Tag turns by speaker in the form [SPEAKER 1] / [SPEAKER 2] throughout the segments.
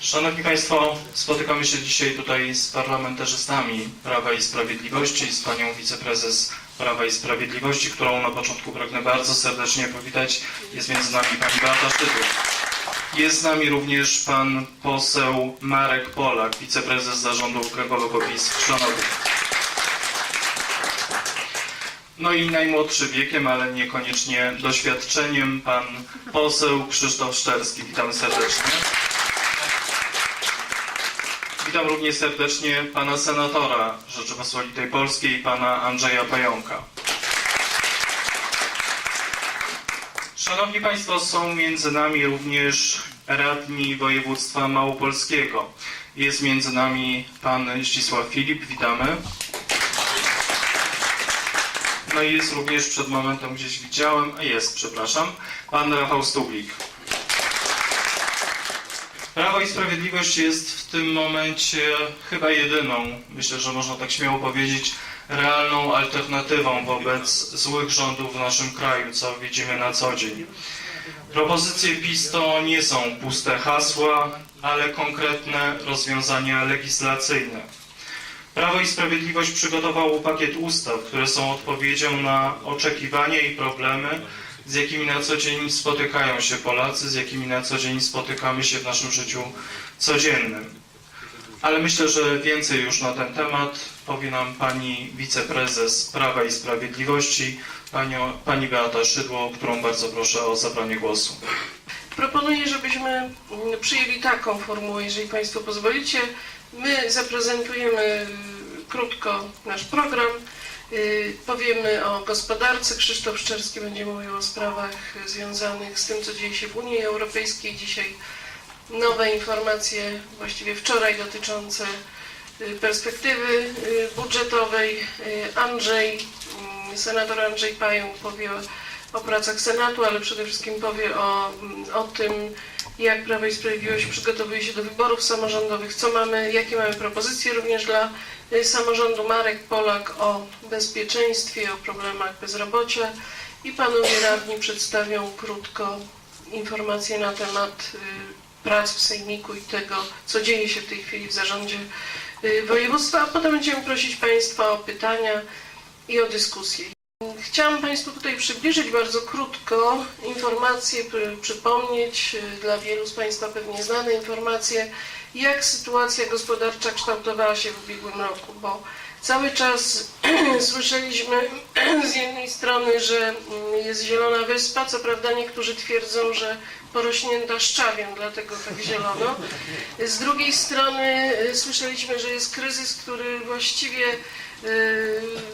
[SPEAKER 1] Szanowni Państwo, spotykamy się dzisiaj tutaj z parlamentarzystami Prawa i Sprawiedliwości, z panią wiceprezes Prawa i Sprawiedliwości, którą na początku pragnę bardzo serdecznie powitać. Jest między nami pani Beata Szydło. Jest z nami również pan poseł Marek Polak, wiceprezes zarządu okręgowego PiS w Szanowie. No i najmłodszy wiekiem, ale niekoniecznie doświadczeniem, pan poseł Krzysztof Szczerski. Witamy serdecznie. Witam również serdecznie pana senatora Rzeczypospolitej Polskiej, pana Andrzeja Pająka. Szanowni Państwo, są między nami również radni województwa małopolskiego. Jest między nami pan Zdzisław Filip, witamy. No i jest również przed momentem gdzieś widziałem, a jest, przepraszam, pan Rafał Stublik. Prawo i Sprawiedliwość jest w tym momencie chyba jedyną, myślę, że można tak śmiało powiedzieć, realną alternatywą wobec złych rządów w naszym kraju, co widzimy na co dzień. Propozycje PiS to nie są puste hasła, ale konkretne rozwiązania legislacyjne. Prawo i Sprawiedliwość przygotowało pakiet ustaw, które są odpowiedzią na oczekiwania i problemy, z jakimi na co dzień spotykają się Polacy, z jakimi na co dzień spotykamy się w naszym życiu codziennym. Ale myślę, że więcej już na ten temat powie nam pani wiceprezes Prawa i Sprawiedliwości, pani Beata Szydło, którą bardzo proszę o zabranie głosu.
[SPEAKER 2] Proponuję, żebyśmy mm, przyjęli taką formułę, jeżeli Państwo pozwolicie. My zaprezentujemy y, krótko nasz program, powiemy o gospodarce. Krzysztof Szczerski będzie mówił o sprawach związanych z tym, co dzieje się w Unii Europejskiej. Dzisiaj nowe informacje, właściwie wczoraj dotyczące y, perspektywy y, budżetowej. Y, Andrzej, mm, senator Andrzej Pająk powie o pracach Senatu, ale przede wszystkim powie o, o tym, jak Prawo i Sprawiedliwość przygotowuje się do wyborów samorządowych, co mamy, jakie mamy propozycje również dla y, samorządu. Marek Polak o bezpieczeństwie, o problemach bezrobocia i panowie radni przedstawią krótko informacje na temat y, prac w Sejmiku i tego, co dzieje się w tej chwili w zarządzie y, województwa, a potem będziemy prosić Państwa o pytania i o dyskusję. Chciałam Państwu tutaj przybliżyć bardzo krótko informacje, pr- przypomnieć y, dla wielu z Państwa pewnie znane informacje, jak sytuacja gospodarcza kształtowała się w ubiegłym roku, bo cały czas słyszeliśmy z jednej strony, że mm, jest zielona wyspa, co prawda niektórzy twierdzą, że porośnięta szczawiem, dlatego tak zielono. Z drugiej strony y, słyszeliśmy, że jest kryzys, który właściwie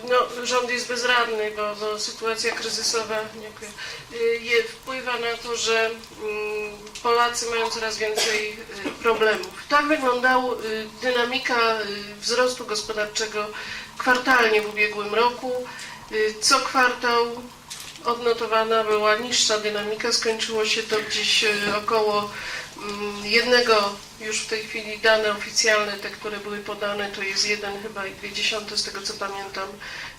[SPEAKER 2] no, rząd jest bezradny, bo, bo sytuacja kryzysowa dziękuję, y, je, wpływa na to, że mm, Polacy mają coraz więcej y, problemów. Tak wyglądała dynamika wzrostu gospodarczego kwartalnie w ubiegłym roku. Co kwartał odnotowana była niższa dynamika, skończyło się to gdzieś około jednego, już w tej chwili dane oficjalne, te, które były podane, to jest jeden chyba i dwie dziesiąte z tego co pamiętam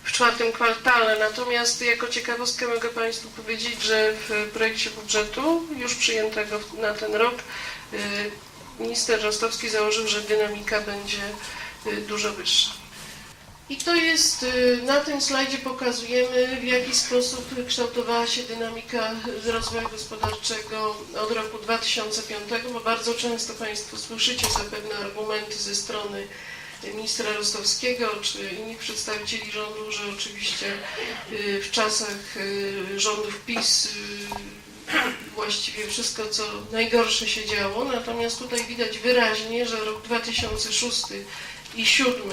[SPEAKER 2] w czwartym kwartale. Natomiast jako ciekawostkę mogę Państwu powiedzieć, że w projekcie budżetu już przyjętego na ten rok y, minister Rostowski założył, że dynamika będzie y, dużo wyższa. I to jest, y, na tym slajdzie pokazujemy, w jaki sposób kształtowała się dynamika rozwoju gospodarczego od roku 2005, bo bardzo często Państwo słyszycie zapewne argumenty ze strony ministra Rostowskiego czy innych przedstawicieli rządu, że oczywiście y, w czasach y, rządów PiS właściwie wszystko, co najgorsze się działo. Natomiast tutaj widać wyraźnie, że rok 2006 i 2007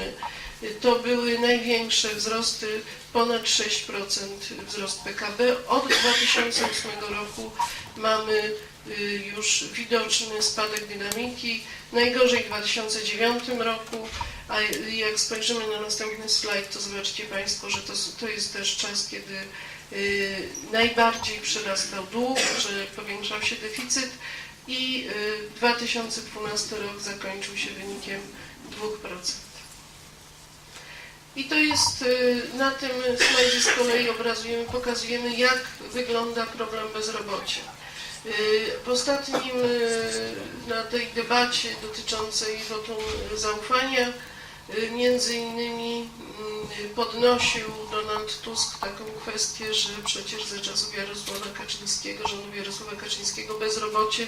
[SPEAKER 2] to były największe wzrosty, ponad 6% wzrost PKB. Od 2008 roku mamy y, już widoczny spadek dynamiki. Najgorzej w 2009 roku, a jak spojrzymy na następny slajd, to zobaczycie Państwo, że to, to jest też czas, kiedy y, najbardziej przyrastał dług, że powiększał się deficyt i y, 2012 rok zakończył się wynikiem 2%. I to jest y, na tym slajdzie z kolei obrazujemy, pokazujemy jak wygląda problem bezrobocia. Y, W ostatnim, y, na tej debacie dotyczącej wotum zaufania, między innymi y, podnosił Donald Tusk taką kwestię, że przecież za czasów Jarosława Kaczyńskiego, rządu Jarosława Kaczyńskiego bezrobocie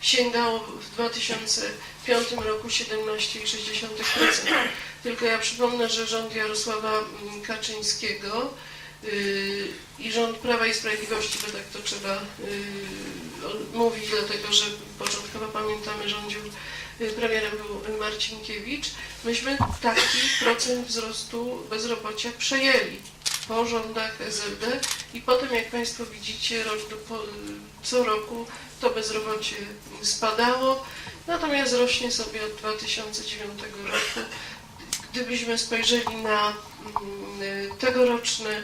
[SPEAKER 2] sięgało w 2005 roku 17,6%. Tylko ja przypomnę, że rząd Jarosława mm, Kaczyńskiego y, i rząd Prawa i Sprawiedliwości, bo tak to trzeba y, mówić, dlatego że początkowo pamiętamy, rządził y, premierem był Marcinkiewicz, myśmy taki procent wzrostu bezrobocia przejęli po rządach SLD i potem, jak Państwo widzicie, rok do, po, co roku to bezrobocie spadało, natomiast rośnie sobie od 2009 roku. Gdybyśmy spojrzeli na mm, tegoroczne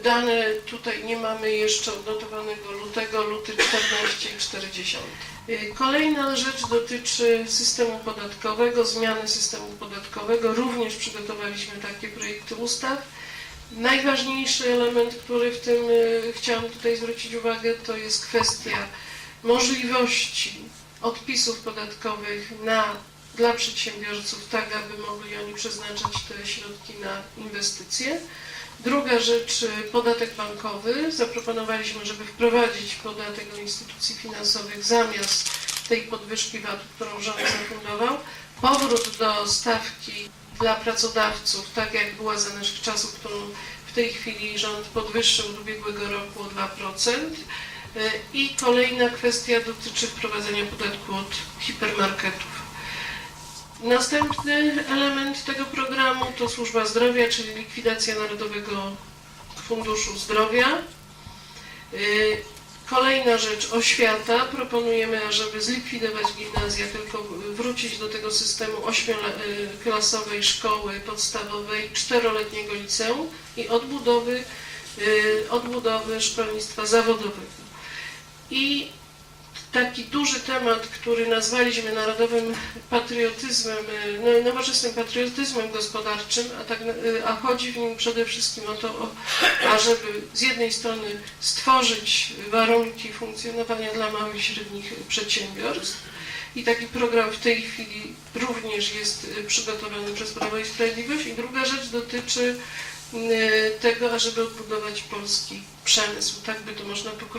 [SPEAKER 2] dane, tutaj nie mamy jeszcze odnotowanego lutego, luty 14,4. Y, Kolejna rzecz dotyczy systemu podatkowego, zmiany systemu podatkowego. Również przygotowaliśmy takie projekty ustaw. Najważniejszy element, który w tym y, chciałam tutaj zwrócić uwagę, to jest kwestia możliwości odpisów podatkowych na, dla przedsiębiorców, tak aby mogli oni przeznaczać te środki na inwestycje. Druga rzecz, y, podatek bankowy. Zaproponowaliśmy, żeby wprowadzić podatek od instytucji finansowych zamiast tej podwyżki VAT-u, którą rząd zafundował. Powrót do stawki dla pracodawców, tak jak była za naszych czasów, którą w tej chwili rząd podwyższył od ubiegłego roku o 2%. Y, I kolejna kwestia dotyczy wprowadzenia podatku od hipermarketów. Następny element tego programu to służba zdrowia, czyli likwidacja Narodowego Funduszu Zdrowia. Y, Kolejna rzecz, oświata. Proponujemy, ażeby zlikwidować gimnazja, tylko wrócić do tego systemu ośmioklasowej szkoły podstawowej, czteroletniego liceum i odbudowy, y, odbudowy szkolnictwa zawodowego. I taki duży temat, który nazwaliśmy narodowym patriotyzmem, y, no, nowoczesnym patriotyzmem gospodarczym, a, tak, y, a chodzi w nim przede wszystkim o to, o, ażeby z jednej strony stworzyć warunki funkcjonowania dla małych i średnich przedsiębiorstw. I taki program w tej chwili również jest y, przygotowany przez Prawo i Sprawiedliwość. I druga rzecz dotyczy tego, ażeby odbudować polski przemysł, tak by to można pokrótce